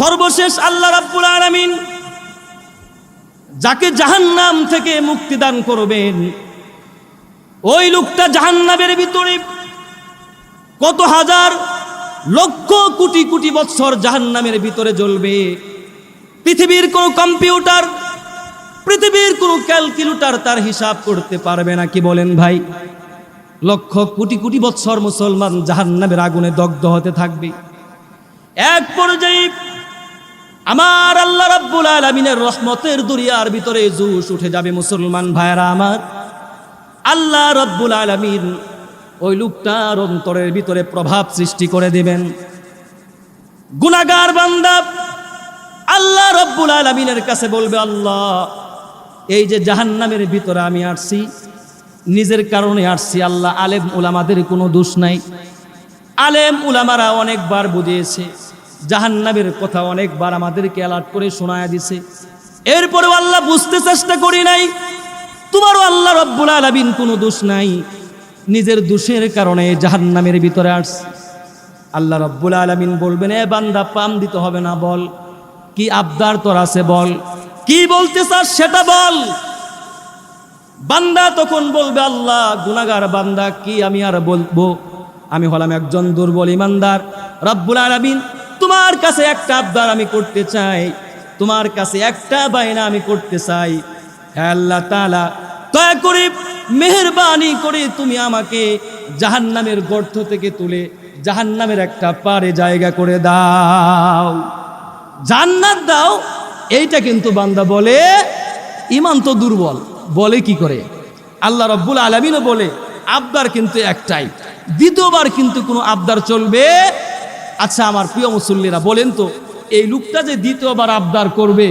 সর্বশেষ আল্লাহ রাব্বুল আলামিন যাকে জাহান্নাম থেকে মুক্তি দান করবেন, ওই লোকটা জাহান্নামের ভিতরে কত হাজার লক্ষ কোটি কোটি বৎসর জাহান্নামের ভিতরে জ্বলবে। পৃথিবীর কোনো কম্পিউটার, পৃথিবীর কোনো ক্যালকুলেটর তার হিসাব করতে পারবে না, কি বলেন ভাই? লক্ষ কোটি কোটি বৎসর মুসলমান জাহান্নামের আগুনে দগ্ধ হতে থাকবে। এক পর্যায়ে আমার আল্লাহ রাব্বুল আলামিনের রহমতের দুনিয়ার ভিতরে জুস উঠে যাবে, মুসলমান ভাইরা আমার। আল্লাহ রব্বুল আলামিন ওই লোকটার অন্তরের ভিতরে প্রভাব সৃষ্টি করে দিবেন। গুনাগার বান্দা আল্লাহ রব্বুল আলামিনের কাছে বলবে, আল্লাহ, এই যে জাহান্নামের ভিতরে আমি আসছি, নিজের কারণে আসছি, আল্লাহ আলেম উলামাদের কোনো দোষ নাই। আলেম উলামারা অনেকবার বুঝিয়েছে জাহান্নামের কথা অনেকবার আমাদেরকে অ্যালার্ট করে শোনায় দিছে। এরপরেও আল্লাহ বুঝতে চেষ্টা করি নাই। তোমারও আল্লাহ রব্বুল আলামিন কোনো দোষ নাই। নিজের দোষের কারণে জাহান্নামের ভিতরে আসছি। আল্লাহ রব্বুল আলামিন বলবেন, এ বান্দা, পাম দিতে হবে না, বল। কি আবদার তোর আছে, বল। কি বলতে চাস সেটা বল। বান্দা তখন বলবে, আল্লাহ গুনাগার বান্দা, কি আমি আর বলব? আমি হলাম একজন দুর্বল ইমানদার। রব্বুল আলামিন তোমার কাছে একটা আবদার আমি করতে চাই। তোমার কাছে একটা বায়না আমি করতে চাই। আল্লাহ তাআলা, দয়া করে মেহেরবানি করে তুমি আমাকে জাহান্নামের গর্ত থেকে তুলে জাহান্নামের একটা পারে জায়গা করে দাও। জান্নাত দাও, এইটা কিন্তু বান্দা বলে ইমান তো দুর্বল, বলে কি করে? আল্লাহ রব্বুল আলমিনও বলে, আবদার কিন্তু একটাই, দ্বিতীয়বার কিন্তু কোনো আবদার চলবে আচ্ছা আমার প্রিয় মুসল্লিরা, বলেন তো, এই লোকটা যে দ্বিতীয়বার আবদার করবে,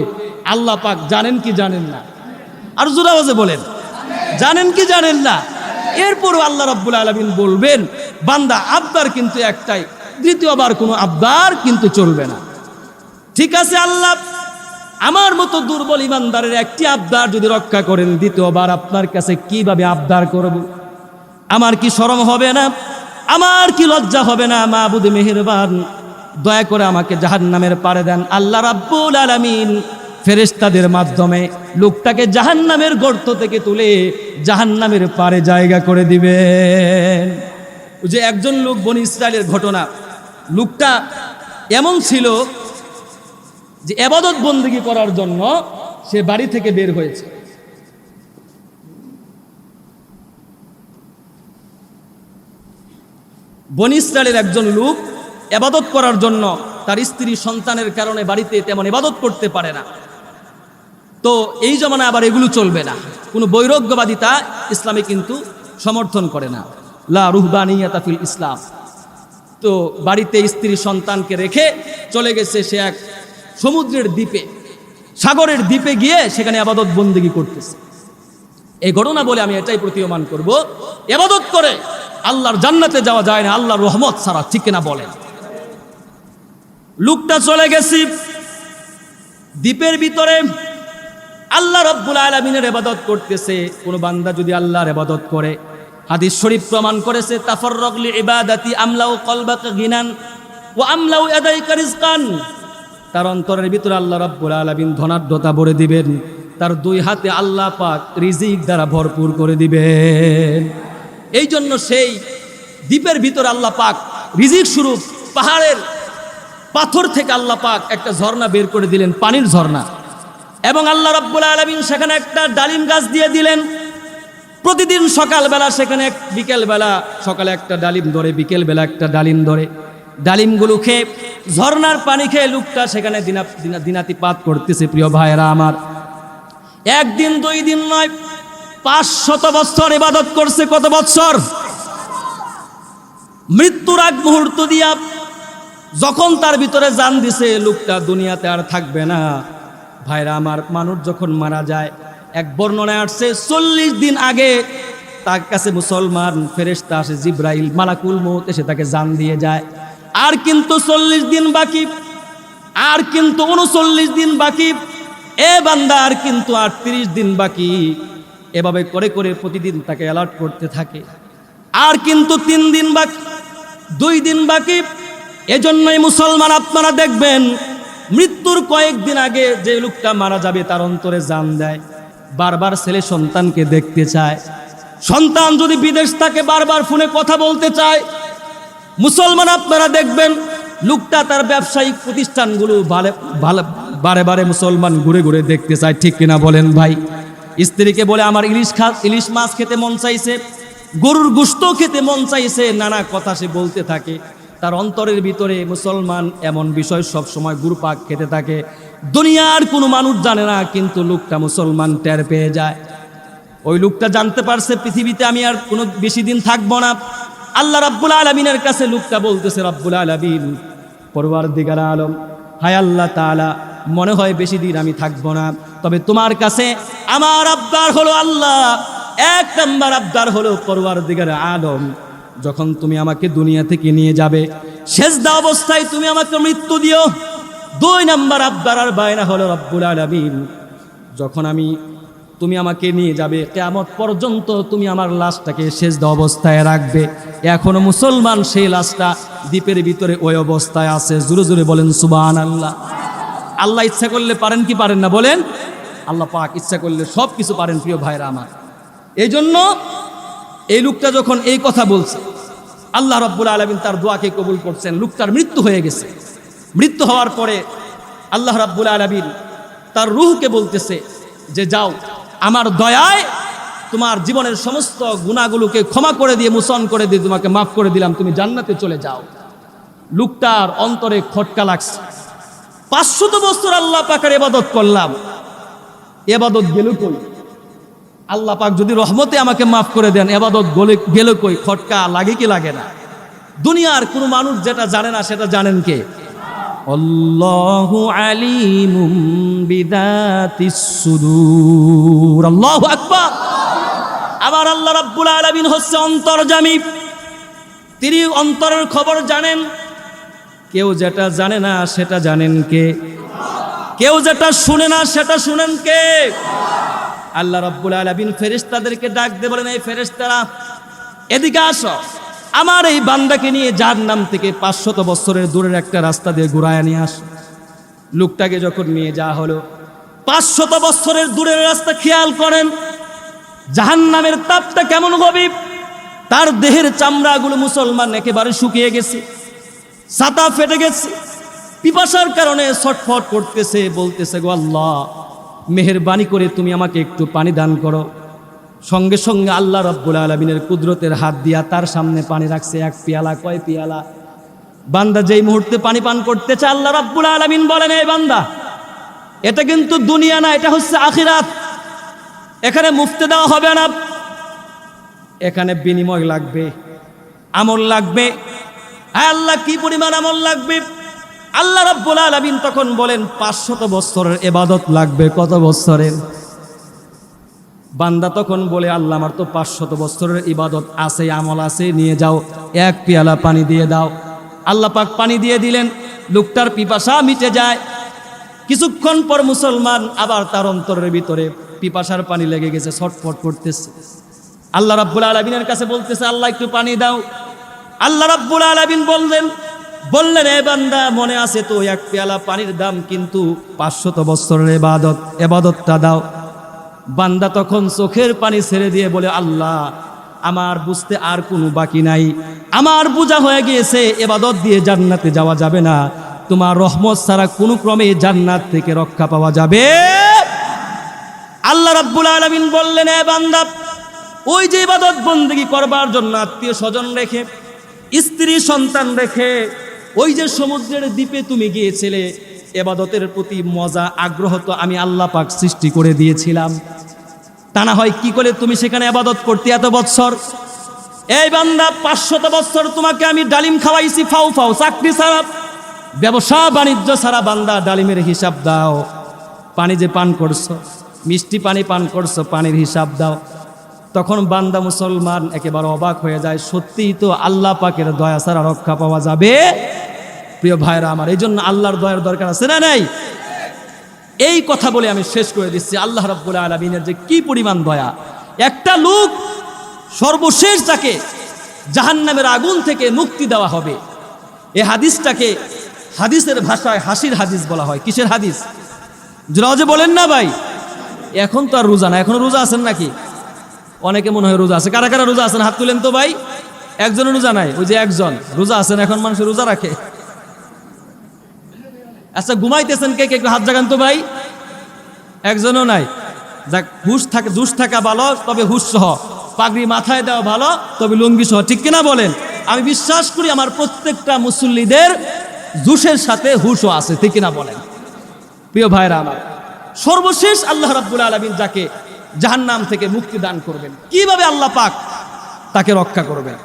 আল্লাহ পাক জানেন কি জানেন না? আর জোরাবাজে বলেন, জানেন কি জানেন না? এরপরও আল্লাহ রব্বুল আলমিন বলবেন, বান্দা, আবদার কিন্তু একটাই, দ্বিতীয়বার কোনো আবদার কিন্তু চলবে না। ঠিক আছে, আল্লাহ, আমার মতো দুর্বল ইমানদারের একটি আবদার যদি রক্ষা করেন, দ্বিতীয়বার আপনার কাছে কীভাবে আবদার করব? আমার কি শরম হবে না? আমার কি লজ্জা হবে না মা বুধ মেহেরবান? দয়া করে আমাকে জাহান নামের পারে দেন। আল্লাহ রাব্বুল আলামিন ফেরেশতাদের মাধ্যমে লোকটাকে জাহান নামের গর্ত থেকে তুলে জাহান নামের পারে জায়গা করে ওই যে একজন লোক বনি ইসরায়েলের ঘটনা। লোকটা এমন ছিল যে এবাদত বন্দিগি করার জন্য সে বাড়ি থেকে বের হয়েছে। বনিস্রালের একজন লোক এবাদত করার জন্য তার স্ত্রী সন্তানের কারণে বাড়িতে তেমন এবাদত করতে পারে না। তো এই জমানায় আবার এগুলো চলবে না। কোনো বৈরজ্ঞবাদিতা ইসলামে কিন্তু সমর্থন করে না। লা রুহবানিয়াতা ফিল ইসলাম। তো বাড়িতে স্ত্রী সন্তানকে রেখে চলে গেছে সে এক সমুদ্রের দ্বীপে। সাগরের দ্বীপে গিয়ে সেখানে আবাদত বন্দিগি করতেছে। এই ঘটনা বলে আমি এটাই প্রতীয়মান করব। এবাদত করে আল্লাহর জান্নাতে যাওয়া যায় না, আল্লাহর রহমত ছাড়া, ঠিক না বলেন? লোকটা চলে গেছি, দ্বীপের ভিতরে আল্লাহ রব্বুল আলমিনের এবাদত করতেছে। কোন বান্দা যদি আল্লাহর এবাদত করে, হাদিস শরীফ প্রমাণ করেছে তাফর রগলি ইবাদাতি আমলাউ কলবাকে গিনান ও আমলাউ এদাই কারিজকান তার অন্তরের ভিতরে আল্লাহ রব্বুল আলমিন ধনাঢ্যতা ভরে দিবেন, তার দুই হাতে আল্লাহ পাক রিজিক দ্বারা ভরপুর করে দিবেন। এই জন্য সেই দ্বীপের ভিতরে আল্লাহ পাক রিজিক স্বরূপ পাহাড়ের পাথর থেকে আল্লাহ পাক একটা ঝর্ণা বের করে দিলেন, পানির ঝর্ণা। এবং আল্লাহ রব্বুল আলমিন সেখানে একটা ডালিম গাছ দিয়ে দিলেন। প্রতিদিন সকালবেলা সেখানে বিকেলবেলা সকালে একটা ডালিম ধরে, বিকেলবেলা একটা ডালিম ধরে। ডালিমগুলো খেয়ে ঝর্ণার পানি খেয়ে লোকটা সেখানে দিনা দিনাতিপাত করতেছে, প্রিয় ভাইয়েরা আমার। একদিন দুই দিন নয় পাঁচ শত বৎসর ইবাদত করছে কত বৎসর মৃত্যুর আগ মুহূর্ত দিয়া যখন তার ভিতরে জান দিছে, লোকটা দুনিয়াতে আর থাকবে না। ভাইরা, আমার মানুষ যখন মারা যায়, এক বর্ণনায় আসছে, চল্লিশ দিন আগে তার কাছে মুসলমান ফেরেস্তা আসে, জিব্রাইল, মালাকুল মৌত এসে তাকে জান দিয়ে যায়। আর কিন্তু চল্লিশ দিন বাকি, আর কিন্তু উনচল্লিশ দিন বাকি, এ বান্দা, আর কিন্তু আটত্রিশ দিন বাকি। এভাবে করে করে প্রতিদিন তাকে অ্যালার্ট করতে থাকে। আর কিন্তু তিন দিন বাকি দুই দিন বাকি, এজন্যই মুসলমান আপনারা দেখবেন, মৃত্যুর কয়েকদিন আগে যে লোকটা মারা যাবে তার অন্তরে জান দেয়। বারবার ছেলে সন্তানকে দেখতে চায়। সন্তান যদি বিদেশ থাকে, বারবার ফোনে কথা বলতে চায়। মুসলমান আপনারা দেখবেন, লোকটা তার ব্যবসায়িক প্রতিষ্ঠানগুলো বারে বারে মুসলমান ঘুরে ঘুরে দেখতে চায়। ঠিক কিনা বলেন ভাই? স্ত্রীকে বলে, আমার ইলিশ খা, ইলিশ মাছ খেতে মন চাইছে, গরুর গুস্ত খেতে মন চাইছে। নানা কথা সে বলতে থাকে। তার অন্তরের ভিতরে মুসলমান এমন বিষয় সব সময় গুরুপাক খেতে থাকে। দুনিয়ার কোনো মানুষ জানে না, কিন্তু লোকটা মুসলমান টের পেয়ে যায়। ওই লোকটা জানতে পারছে, পৃথিবীতে আমি আর কোনো বেশি দিন থাকব না। আল্লাহ রাব্বুল আলমিনের কাছে লোকটা বলতেছে, রাব্বুল আলমিন পরবার দিগার আলম, হায় আল্লাহ তাআলা মনে হয় বেশি দিন আমি থাকব না। তবে তোমার কাছে আমার আবদার হলো আল্লাহ, এক নম্বর আবদার হলো পরবার দিগার আলম যখন তুমি আমাকে দুনিয়া থেকে নিয়ে যাবে শেষদা অবস্থায় তুমি আমাকে মৃত্যু দিও। দুই নম্বর আবদার আর বায়না হলো রব্বুল আলমিন। যখন আমি তুমি আমাকে নিয়ে যাবে কেমন পর্যন্ত তুমি আমার লাশটাকে শেষ অবস্থায় রাখবে। এখনও মুসলমান সেই লাশটা দ্বীপের ভিতরে ওই অবস্থায় আছে। জোরে জোরে বলেন সুবান আল্লাহ আল্লাহ ইচ্ছা করলে পারেন কি পারেন না বলেন? আল্লাহ পাক ইচ্ছা করলে সব কিছু পারেন প্রিয় ভাইরা আমার। এই জন্য এই লোকটা যখন এই কথা বলছে, আল্লাহ রব্বুল আলমিন তার দোয়াকে কবুল করছেন। লোকটার মৃত্যু হয়ে গেছে। মৃত্যু হওয়ার পরে আল্লাহ রাব্বুল আলমিন তার রুহকে বলতেছে যে, যাও, আমার দয়ায় তোমার জীবনের সমস্ত গুণাগুলোকে ক্ষমা করে দিয়ে, মুসন করে দিয়ে তোমাকে মাফ করে দিলাম। তুমি জান্নাতে চলে যাও। লোকটার অন্তরে খটকা লাগছে। পাঁচশত বছর আল্লাহ পাকের এবাদত করলাম। এবাদত গেল কই? আল্লাহ পাক যদি রহমতে আমাকে মাফ করে দেন এবাদত গলে গেল কই? খটকা লাগে কি লাগে না? দুনিয়ার কোনো মানুষ যেটা জানে না সেটা জানেন কে? আবার আল্লাহ রাব্বুল আলামিন হচ্ছে অন্তর্জামী তিনি অন্তরের খবর জানেন। কেউ যেটা জানে না সেটা জানেন কে? কেউ যেটা শুনে না সেটা শুনেন কে? আল্লাহ রাব্বুল আলামিন ফেরেশতাদেরকে ডাক দিয়ে বলেন, এই ফেরেশতারা, এদিকে আসো। আমার এই বান্দাকে নিয়ে যার নাম থেকে পাঁচশত বছরের দূরের একটা রাস্তা দিয়ে ঘুরায় নিয়ে আস। লোকটাকে যখন নিয়ে যাওয়া হলো, পাঁচশত বছরের দূরের রাস্তা খেয়াল করেন, জাহান্নামের তাপটা কেমন গভীর। তার দেহের চামড়াগুলো মুসলমান একেবারে শুকিয়ে গেছে। ছাতা ফেটে গেছে। পিপাসার কারণে ছটফট করতেছে, বলতেছে, গো আল্লাহ, মেহেরবানি করে তুমি আমাকে একটু পানি দান করো। সঙ্গে সঙ্গে আল্লাহ রব্বুল আলমিনের কুদরতের হাত দিয়া তার সামনে পানি রাখছে, এক পিয়ালা, কয় পিয়ালা। বান্দা যেই মুহূর্তে পানি পান করতে চায় আল্লাহ রব্বুল আলমিন বলেন এই বান্দা, এটা কিন্তু দুনিয়া না, এটা হচ্ছে আখিরাত। এখানে মুফতে দেওয়া হবে না। এখানে বিনিময় লাগবে, আমল লাগবে আল্লাহ, কি পরিমাণ আমল লাগবে? আল্লাহ রব্বুল আলমিন তখন বলেন, পাঁচশত বছরের এবাদত লাগবে। কত বছরের বান্দা তখন বলে, আল্লাহ, আমার তো পাঁচশত বছরের ইবাদত আছে, আমল আছে, নিয়ে যাও, এক পেয়ালা পানি দিয়ে দাও। আল্লাহ পাক পানি দিয়ে দিলেন, লোকটার পিপাসা মিটে যায়। কিছুক্ষণ পর মুসলমান আবার তার অন্তরের ভিতরে পিপাসার পানি লেগে গেছে, ছটফট করতেছে। আল্লাহ রাব্বুল আলমিনের কাছে বলতেছে, আল্লাহ, একটু পানি দাও। আল্লাহ রাব্বুল আলমিন বললেন বললেন, এ বান্দা, মনে আছে তো এক পেয়ালা পানির দাম কিন্তু পাঁচশত বছরের এবাদত, এবাদতটা দাও। বান্দা তখন চোখের পানি ছেড়ে দিয়ে বলে, আল্লাহ, আমার বুঝতে আর কোনো বাকি নাই। আমার বোঝা হয়ে গিয়েছে, এবাদত দিয়ে জান্নাতে যাওয়া যাবে না। তোমার রহমত ছাড়া কোনো ক্রমে জান্নাত থেকে রক্ষা পাওয়া যাবে। আল্লাহ রাব্বুল আলমিন বললেন, এ বান্দা, ওই যে ইবাদত বন্দেগী করবার জন্য আত্মীয় স্বজন রেখে স্ত্রী সন্তান রেখে ওই যে সমুদ্রের দ্বীপে তুমি গিয়েছিলে, এবাদতের প্রতি মজা, আগ্রহ তো আমি আল্লাহ পাক সৃষ্টি করে দিয়েছিলাম। তা না হয় কি করে তুমি সেখানে আবাদত করতে এত বৎসর? এই বান্দা, পাঁচশত বৎসর তোমাকে আমি ডালিম খাওয়াইছি, ফাউ ফাউ, চাকরি ছাড়া। ব্যবসা বাণিজ্য ছাড়া বান্দা, ডালিমের হিসাব দাও। পানি যে পান করছ, মিষ্টি পানি পান করছ, পানির হিসাব দাও। তখন বান্দা মুসলমান একেবারে অবাক হয়ে যায়, সত্যিই তো আল্লাহ পাকের দয়া ছাড়া রক্ষা পাওয়া যাবে? প্রিয় ভাইরা আমার, এই জন্য আল্লাহর দয়ার দরকার আছে না নাই? এই কথা বলে আমি শেষ করে দিচ্ছি। আল্লাহ রাব্বুল আলমিনের যে কি পরিমাণ দয়া। একটা লোক সর্বশেষ যাকে জাহান্নামের আগুন থেকে মুক্তি দেওয়া হবে, এ হাদিসটাকে হাদিসের ভাষায় হাসির হাদিস বলা হয়। কিসের হাদিস? যে বলেন না ভাই। এখন তো আর রোজা না, এখন রোজা আছেন নাকি? অনেকে মনে হয় রোজা আছে। কারা কারা রোজা আছেন? হাত তুলেন তো ভাই। একজনের রোজা নাই, ওই যে একজন। রোজা আছেন, এখন মানুষ রোজা রাখে। আচ্ছা ঘুমাইতেছেন কে কে? একটু হাত জাগান তো ভাই। একজনও নাই। যাক, হুশ থাকে জুস থাকা ভালো, তবে হুশ সহ। পাগড়ি মাথায় দেওয়া ভালো, তবে লুঙ্গি সহ। ঠিক কিনা বলেন? আমি বিশ্বাস করি আমার প্রত্যেকটা মুসল্লিদের জুসের সাথে হুশও আছে, ঠিক কিনা বলেন? প্রিয় ভাইরা আমার, সর্বশেষ আল্লাহ রাব্বুল আলমিন যাকে জাহান্নাম থেকে মুক্তি দান করবেন। কীভাবে আল্লাহ পাক তাকে রক্ষা করবেন?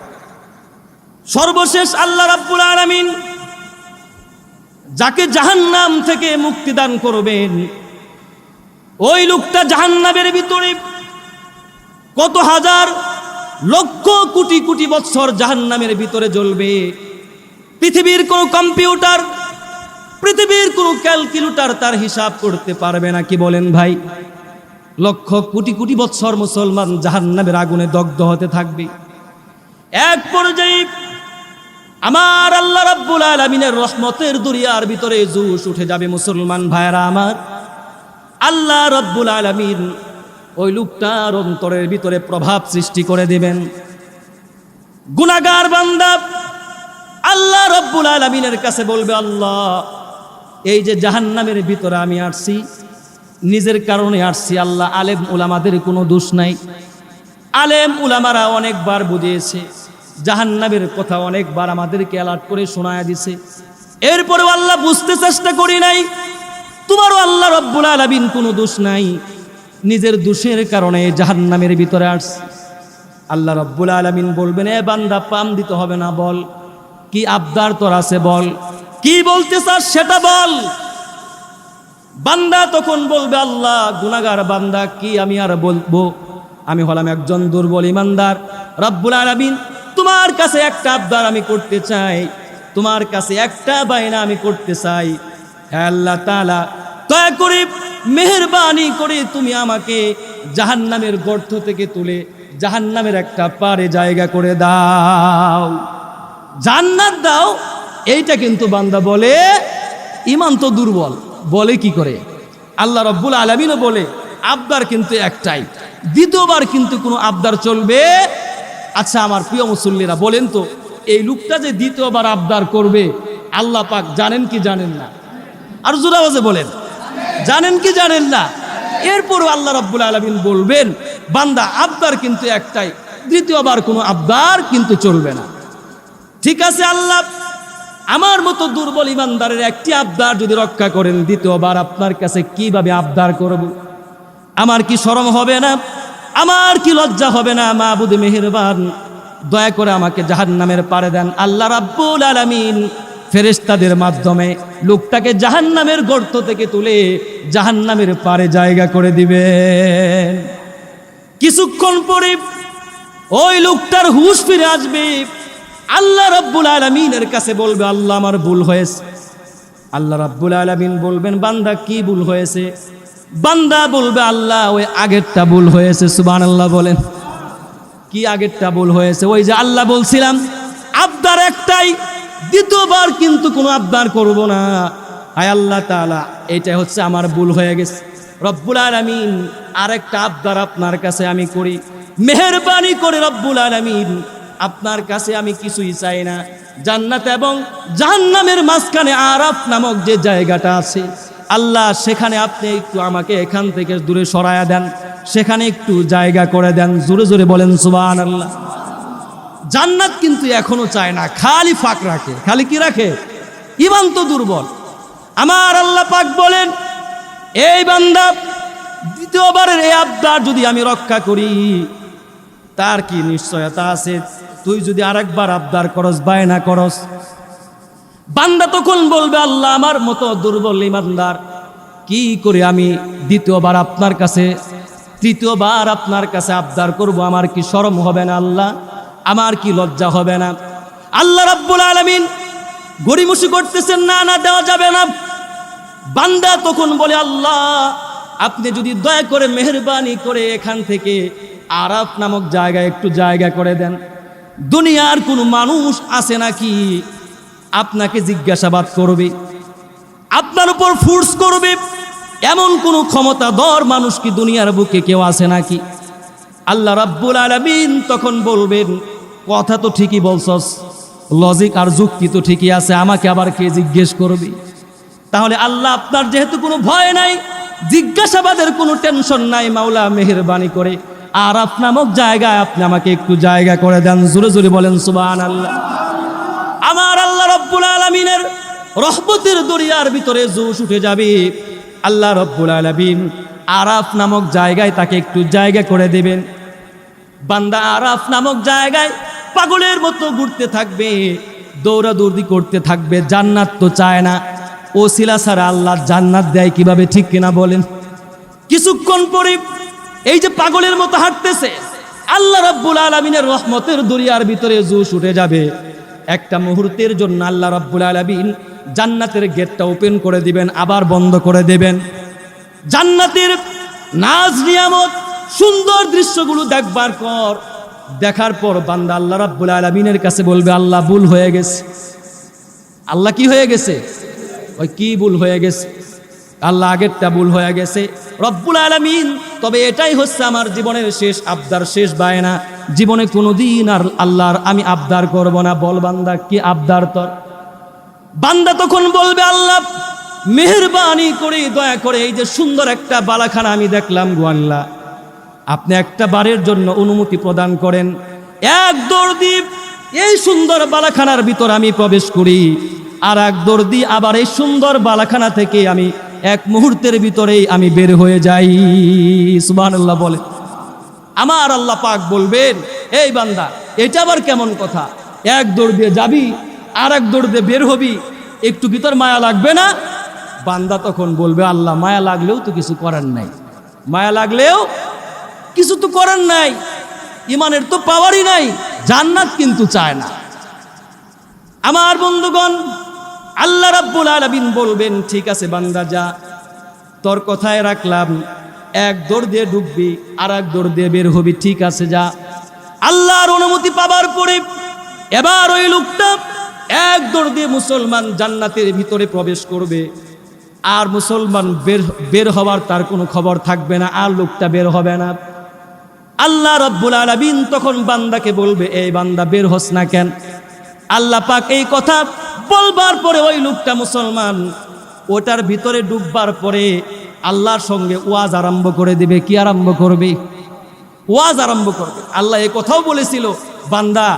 সর্বশেষ আল্লাহ রাব্বুল আলমিন যাকে জাহান্নাম থেকে মুক্তি দান করবেন, ওই লোকটা জাহান্নামের ভিতরে কত হাজার লক্ষ কোটি কোটি বৎসর জাহান্নামের ভিতরে জ্বলবে। পৃথিবীর কোনো কম্পিউটার, পৃথিবীর কোনো ক্যালকুলেটর তার হিসাব করতে পারবে না, কি বলেন ভাই? লক্ষ কোটি কোটি বৎসর মুসলমান জাহান্নামের আগুনে দগ্ধ হতে থাকবে। এক পর্যায়ে আমার আল্লাহ রাব্বুল আলামিনের রহমতের দুনিয়ার ভিতরে জুস উঠে যাবে মুসলমান ভাইরা আমার। আল্লাহ রব্বুল আলমিন ওই লোকটার অন্তরের ভিতরে প্রভাব সৃষ্টি করে দিবেন। গুনাগার বান্দা আল্লাহ রব্বুল আলমিনের কাছে বলবে, আল্লাহ, এই যে জাহান্নামের ভিতরে আমি আসছি নিজের কারণে আসছি আল্লাহ। আলেম উলামাদের কোনো দোষ নাই। আলেম উলামারা অনেকবার বুঝিয়েছে, জাহান্নামের কথা অনেকবার আমাদেরকে অ্যালার্ট করে শোনায় দিছে। এরপরেও আল্লাহ বুঝতে চেষ্টা করি নাই। তোমারও আল্লাহ রব্বুল আলমিন কোনো দোষ নাই। নিজের দোষের কারণে জাহান্নামের ভিতরে আসছে। আল্লাহ রব্বুল আলমিন বলবেন, এ বান্দা, পাম দিতে হবে না, বল। কি আবদার তোর আছে, বল। কি বলতে চাস সেটা বল। বান্দা তখন বলবে, আল্লাহ গুনাগার বান্দা কি আমি আর বলব? আমি হলাম একজন দুর্বল ইমানদার। রব্বুল আলমিন, তোমার কাছে একটা আবদার আমি করতে চাই। তোমার কাছে একটা বায়না আমি করতে চাই। আল্লাহ তালা দয়া করে মেহরবানি করে তুমি আমাকে জাহান্নামের গর্ত থেকে তুলে জাহান্নামের একটা পারে জায়গা করে দাও। জান্নাত দাও, এইটা কিন্তু বান্দা বলে, ইমান তো দুর্বল। বলে কি করে? আল্লাহ রব্বুল আলমিনও বলে, আবদার কিন্তু একটাই। দ্বিতীয়বার কিন্তু কোনো আবদার চলবে। আচ্ছা আমার প্রিয় মুসল্লিরা, বলেন তো, এই লোকটা যে দ্বিতীয়বার আবদার করবে, আল্লাহ পাক জানেন কি জানেন না? আর জোরাবাজে বলেন, জানেন কি জানেন না? এরপরও আল্লাহ রব্বুল আলমিন বলবেন, বান্দা, আবদার কিন্তু একটাই। দ্বিতীয়বার কোনো আবদার কিন্তু চলবে না। ঠিক আছে, আল্লাহ? আমার মতো দুর্বল ইমানদারের একটি আবদার যদি রক্ষা করেন, দ্বিতীয়বার আপনার কাছে কীভাবে আবদার করব? আমার কি শরম হবে না? আমার কি লজ্জা হবে না? মা মাহবুদ মেহেরবান, দয়া করে আমাকে জাহান্নামের পারে দেন। আল্লাহ রাব্বুল আলামিন ফেরেশতাদের মাধ্যমে লোকটাকে জাহান্নামের গর্ত থেকে তুলে জাহান্নামের পারে জায়গা করে দিবে কিছুক্ষণ পরে ওই লোকটার হুশ ফিরে আসবে। আল্লাহ রাব্বুল আলামিনের কাছে বলবে, আল্লাহ আমার ভুল হয়েছে। আল্লাহ রাব্বুল আলামিন বলবেন, বান্দা কি ভুল হয়েছে? বান্দা বলবে, আল্লাহ ওই আগেরটা ভুল হয়েছে সুবান আল্লাহ বলেন। কি আগেরটা ভুল হয়েছে? ওই যে আল্লাহ বলছিলাম, আবদার একটাই, দ্বিতীয়বার কিন্তু কোনো আবদার করব না। আয় আল্লাহ তাআলা, এইটাই হচ্ছে আমার ভুল হয়ে গেছে। রব্বুল আলামিন আরেকটা আবদার আপনার কাছে আমি করি। মেহেরবানি করে রব্বুল আলামিন আপনার কাছে আমি কিছুই চাই না। জান্নাত এবং জাহান্নামের মাঝখানে আরাফ নামক যে জায়গাটা আছে, আল্লাহ সেখানে আপনি একটু আমাকে এখান থেকে দূরে সরায়া দেন, সেখানে একটু জায়গা করে দেন, জোরে জোরে বলেন সুবান আল্লাহ জান্নাত কিন্তু এখনও চায় না, খালি ফাঁক রাখে। খালি কি রাখে? ইমান তো দুর্বল। আমার আল্লাহ পাক বলেন, এই বান্দা, দ্বিতীয়বারের এই আবদার যদি আমি রক্ষা করি, তার কি নিশ্চয়তা আছে? তুই যদি আরেকবার আবদার করস, বায়না করস। বান্দা তখন বলবে, আল্লাহ আমার মতো দুর্বল ইমানদার, কি করে আমি দ্বিতীয়বার আপনার কাছে, তৃতীয়বার আপনার কাছে আবদার করব? আমার কি শরম হবে না, আল্লাহ? আমার কি লজ্জা হবে না? আল্লাহ রাব্বুল আলামিন গড়িমসি করতেছেন, না না, দেওয়া যাবে না। বান্দা তখন বলে, আল্লাহ, আপনি যদি দয়া করে মেহরবানি করে এখান থেকে আরাফ নামক জায়গায় একটু জায়গা করে দেন। দুনিয়ার কোনো মানুষ আছে নাকি আপনাকে জিজ্ঞাসাবাদ করবে? আপনার উপর ফোর্স করবে? এমন কোনো ক্ষমতাধর মানুষ কি দুনিয়ার বুকে কেউ আছে নাকি? আল্লাহ রাব্বুল আলামিন তখন বলবেন, কথা তো ঠিকই বলছস লজিক আর যুক্তি তো ঠিকই আছে, আমাকে আবার কে জিজ্ঞেস করবে? তাহলে আল্লাহ আপনার যেহেতু কোনো ভয় নাই, জিজ্ঞাসাবাদের কোনো টেনশন নাই মাওলা মেহেরবানি করে। আর নামক জায়গায় আপনি আমাকে একটু জায়গা করে দেন, জোরে জোরে বলেন সুবান আল্লাহ আমার আল্লাহ রব্বুল আলমিনের রহমতের দরিয়ার ভিতরে জোশ উঠে যাবে। আল্লাহ রব্বুল আলমিন আরাফ নামক জায়গায় তাকে একটু জায়গা করে দেবেন। বান্দা আরাফ নামক জায়গায় পাগলের মতো ঘুরতে থাকবে, দৌড়াদৌড়ি করতে থাকবে, জান্নাত তো চায় না। ও শিলা সারা আল্লাহ জান্নাত দেয় কীভাবে, ঠিক কিনা বলেন। কিছুক্ষণ পরে এই যে পাগলের মতো হাঁটতেছে, আল্লাহ রাব্বুল আলমিনের রহমতের দরিয়ার ভিতরে জুস উঠে যাবে। একটা মুহূর্তের জন্য আল্লাহ রাব্বুল আলমিন জান্নাতের গেটটা ওপেন করে দিবেন, আবার বন্ধ করে দেবেন। জান্নাতের নাজ নিয়ামত, সুন্দর দৃশ্যগুলো দেখবার পর, দেখার পর বান্দা আল্লাহ রাব্বুল আলমিনের কাছে বলবে, আল্লাহ ভুল হয়ে গেছে। আল্লাহ কি হয়ে গেছে? ওই কি ভুল হয়ে গেছে? আল্লাহ আগেরটা ভুল হয়ে গেছে। রব্বুল আলমিন, তবে এটাই হচ্ছে আমার জীবনের শেষ, আবদার শেষ বায়না। জীবনে কোনোদিন আর আল্লাহর আমি আবদার করব না। বল বান্দা, কি আবদার তোর? বান্দা তখন বলবে, আল্লাহ, মেহরবানি করে, দয়া করে এই যে সুন্দর একটা বালাখানা আমি দেখলাম গো আল্লাহ। আপনি একটা বারের জন্য অনুমতি প্রদান করেন। এক দৌড়দ্বীপ এই সুন্দর বালাখানার ভিতর আমি প্রবেশ করি। আর এক দৌড়দি আবার এই সুন্দর বালাখানা থেকে আমি এক মুহূর্তের ভিতরেই আমি বের হয়ে যাই। সুবাহ বলে। আমার আল্লাহ পাক বলবেন, এই বান্দা, এটা আবার কেমন কথা? এক দৌড় দিয়ে যাবি আর এক দৌড় দিয়ে বের হবি, একটু ভিতর মায়া লাগবে না? বান্দা তখন বলবে, আল্লাহ, মায়া লাগলেও তো কিছু করার নাই। মায়া লাগলেও কিছু তো করার নাই। ইমানের তো পাওয়ারই নাই, জান্নাত কিন্তু চায় না। আমার বন্ধুগণ আল্লাহ রাব্বুল আলামিন বলবেন, ঠিক আছে বান্দা, যা। তোর কথায় রাখলাম, এক দৌড় দিয়ে ডুববি আর এক দৌড় দিয়ে বের হবি। ঠিক আছে, যা। আল্লাহর অনুমতি পাবার পরে এবার ওই লোকটা এক দৌড় দিয়ে মুসলমান জান্নাতের ভিতরে প্রবেশ করবে। আর মুসলমান বের বের হওয়ার তার কোনো খবর থাকবে না, আর লোকটা বের হবে না। আল্লাহ রব্বুল আলামিন তখন বান্দাকে বলবে, এই বান্দা, বের হস না কেন? আল্লাহ পাক এই কথা বলবার পরে ওই লোকটা মুসলমান, ওটার ভিতরে ডুববার পরে আল্লাহর সঙ্গে ওয়াজ আরম্ভ করে দিবে। কি আরম্ভ করবে? ওয়াজ আরম্ভ করবে। আল্লাহ এই কথাও বলেছিল, বান্দা,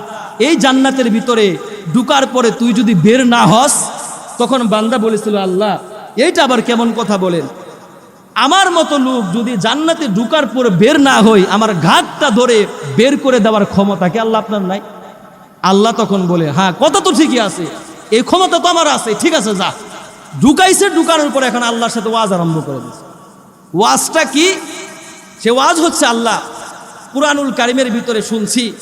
এই জান্নাতের ভিতরে ঢুকার পরে তুই যদি বের না হস, তখন বান্দা বলেছিল, আল্লাহ, এইটা আবার কেমন কথা বলেন? আমার মতো লোক যদি জান্নাতে ঢুকার পরে বের না হই, আমার ঘাটটা ধরে বের করে দেওয়ার ক্ষমতা কি আল্লাহ আপনার নাই? আল্লাহ তখন বলে হ্যাঁ কথা তো ঠিকই আছে। এই ক্ষমতা তো আমার আছে। ঠিক আছে, যা। ঢুকাইছে, ঢুকানোর পরে এখন আল্লাহর সাথে ওয়াজ আরম্ভ করে দিচ্ছে ওয়াজটা কি? সে ওয়াজ হচ্ছে আল্লাহ কুরআনুল কারিমের ভিতরে শুনছি,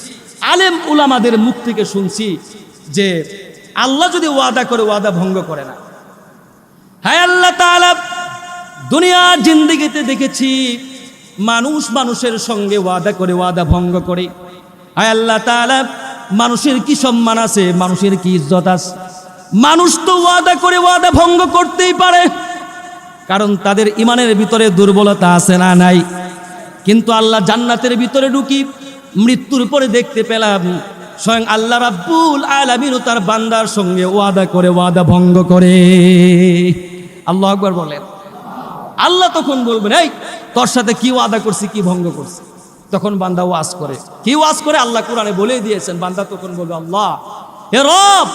আলেম উলামাদের মুখ থেকে শুনছি যে আল্লাহ যদি ওয়াদা করে, ওয়াদা ভঙ্গ করে না। হ্যাঁ আল্লাহ তাআলা দুনিয়ার জিন্দিগিতে দেখেছি মানুষ মানুষের সঙ্গে ওয়াদা করে, ওয়াদা ভঙ্গ করে। হায় আল্লাহ তাআলা মানুষের কি সম্মান আছে? মানুষের কি ইজ্জত আছে? মানুষ তো ওয়াদা করে ওয়াদা ভঙ্গ করতেই পারে। কারণ তাদের ইমানের ভিতরে দুর্বলতা আছে না নাই? কিন্তু আল্লাহ জান্নাতের ভিতরে ঢুকি মৃত্যুর পরে দেখতে পেলাম, স্বয়ং আল্লাহ রাব্বুল আলামিনও তার বান্দার সঙ্গে ওয়াদা করে ওয়াদা ভঙ্গ করে। আল্লাহ আকবার বলেন। আল্লাহ তখন বলবেন, এই, তোর সাথে কি ওয়াদা করছি, কি ভঙ্গ করছি? তখন বান্দা ওয়াজ করে। কি ওয়াজ করে? আল্লাহ কোরআনে বলে দিয়েছেন, বান্দা তখন বলবে, আল্লাহ, হে রব,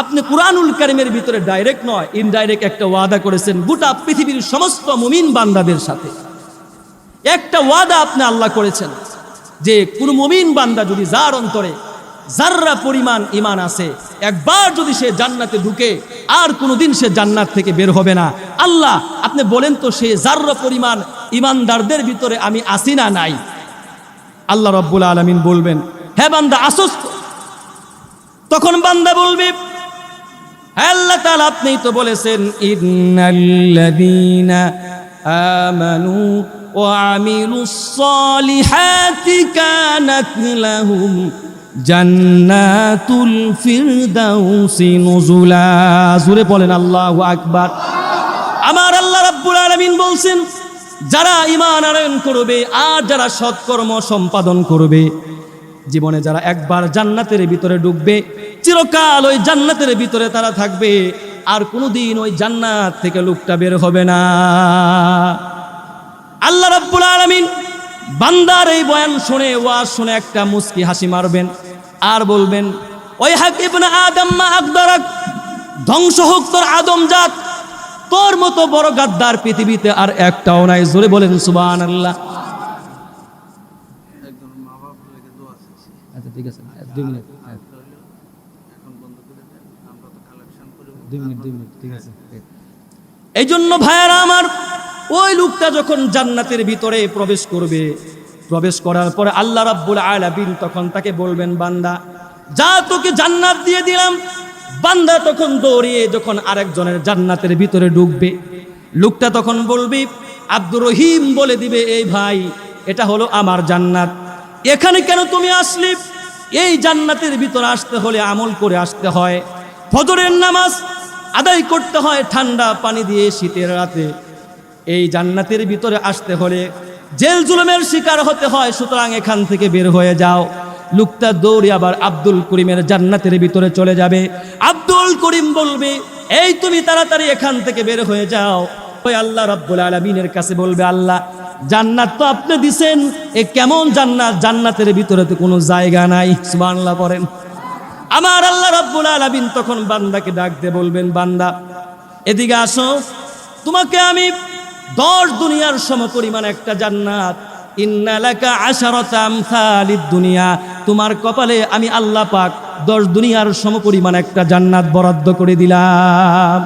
আপনি কুরআনুল কারিমের ভিতরে ডাইরেক্ট নয় ইনডাইরেক্ট একটা ওয়াদা করেছেন গোটা পৃথিবীর সমস্ত মুমিন বান্দাদের সাথে। একটা ওয়াদা আপনি আল্লাহ করেছেন, যে কোন মুমিন বান্দা যদি যার অন্তরে যাররা পরিমাণ ইমান আছে, একবার যদি সে জান্নাতে ঢুকে, আর কোনোদিন সে জান্নাত থেকে বের হবে না। আল্লাহ, আপনি বলেন তো সে যার্রা পরিমাণ ইমানদারদের ভিতরে আমি আসি না নাই। আল্লাহ রব্বুল আলমিন বলবেন হ্যাঁ বান্দা, আসস তো?" তখন বান্দা বলবে "হ্যাঁ আল্লাহ তাআলা, আপনি তো বলেছেন আমানু ওয়া আমিলুস সালিহাতি কানাত লাহুম জান্নাতুল ফিরদাউসি নুজুলা। জুড়ে বলেন, আল্লাহু আকবার। আমার আল্লাহ রাব্বুল আলামিন বলছেন যারা ঈমান আনয়ন করবে আর যারা সৎকর্ম সম্পাদন করবে, জীবনে যারা একবার জান্নাতের ভিতরে ঢুকবে, চিরকাল ওই জান্নাতের ভিতরে তারা থাকবে, আর কোনোদিন ওই জান্নাত থেকে লোকটা বের হবে না। আল্লাহ রাব্বুল আলামিন বান্দার এই বয়ান শুনে, ওয়াজ শুনে একটা মুস্কি হাসি মারবেন আর বলবেন, ওই হাকিব না আদম মা আকদারাক ধ্বংস হোক তোর আদম জাত তোর মতো বড় গাদ্দার পৃথিবীতে আর একটাও নাই। জোরে বলেন সুবান আল্লাহ এই জন্য ভাইয়ারা আমার, ওই লোকটা যখন জান্নাতের ভিতরে প্রবেশ করবে, প্রবেশ করার পরে আল্লাহ রাব্বুল আলামিন তখন তাকে বলবেন, বান্দা, যা তোকে জান্নাত দিয়ে দিলাম বান্দা তখন দৌড়িয়ে যখন আরেকজনের জান্নাতের ভিতরে ঢুকবে, লোকটা তখন বলবি, আব্দুর রহিম বলে দিবে, এই ভাই, এটা হলো আমার জান্নাত। এখানে কেন তুমি আসলি? এই জান্নাতের ভিতরে আসতে হলে আমল করে আসতে হয়। ফজরের নামাজ আদায় করতে হয় ঠান্ডা পানি দিয়ে শীতের রাতে। এই জান্নাতের ভিতরে আসতে হলে জেল জুলুমের শিকার হতে হয়, সুতরাং এখান থেকে বের হয়ে যাও। লুকটা দৌড়ে আবার আব্দুল করিমের জান্নাতের ভিতরে চলে যাবে। আব্দুল করিম বলবে, এই তুমি তাড়াতাড়ি এখান থেকে বের হয়ে যাও। ওই আল্লাহ রাব্বুল আলামিনের কাছে বলবে, আল্লাহ, জান্নাত তো আপনি দিছেন, এ কেমন জান্নাত? জান্নাতের ভিতরে তো কোনো জায়গা নাই। বাংলা পড়েন। আমার আল্লাহ রাব্বুল আলামিন তখন বান্দাকে ডাক দিয়ে বলবেন, বান্দা, এদিকে আসো। তোমাকে আমি দশ দুনিয়ার সমপরিমাণ একটা জান্নাত ইন্নালাকা দুনিয়া। তোমার কপালে আমি আল্লাহ পাক দশ দুনিয়ার সমপরিমাণ একটা জান্নাত বরাদ্দ করে দিলাম।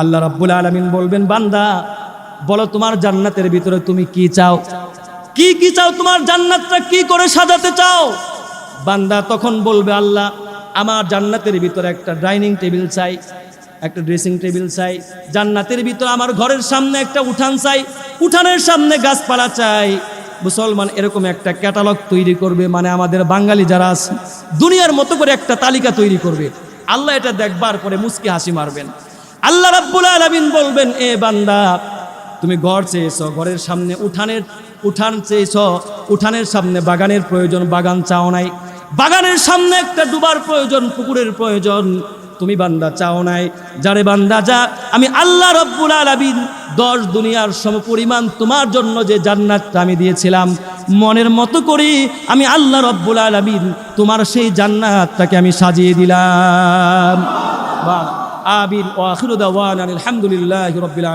আল্লাহ রাব্বুল আলামিন বলবেন, বান্দা, বলো তোমার জান্নাতের ভিতরে তুমি কি চাও? কি কি চাও? তোমার জান্নাতটা কি করে সাজাতে চাও? বান্দা তখন বলবে, আল্লাহ, আমার জান্নাতের ভিতরে একটা ডাইনিং টেবিল চাই। একটা ড্রেসিং টেবিল চাই, জান্নাতের ভিতরে আমার ঘরের সামনে একটা উঠান চাই, উঠানের সামনে গাছপালা চাই। মুসলমান এরকম একটা ক্যাটালগ তৈরি করবে মানে আমাদের বাঙালি যারা আছে, দুনিয়ার মতো করে একটা তালিকা তৈরি করবে। আল্লাহ এটা দেখবার পরে মুস্কি হাসি মারবেন। আল্লাহ রাব্বুল আলামিন বলবেন, এ বান্দা, তুমি ঘর চেয়েছো, ঘরের সামনে উঠানের, উঠান চেয়েছো, উঠানের সামনে বাগানের প্রয়োজন, বাগান চাও নাই। বাগানের সামনে একটা ডুবার প্রয়োজন, পুকুরের প্রয়োজন। তুমি বান্দা, চাও নাই। যারে বান্দা যা, আমি আল্লাহ রব্বুল আলমিন দশ দুনিয়ার সম পরিমাণ তোমার জন্য যে জান্নাতটা আমি দিয়েছিলাম, মনের মতো করি আমি আল্লাহ রব্বুল আলমিন তোমার সেই জান্নাতটাকে আমি সাজিয়ে দিলাম। আবির ও আখিরুদ্দান আলহামদুলিল্লাহ রব্বুল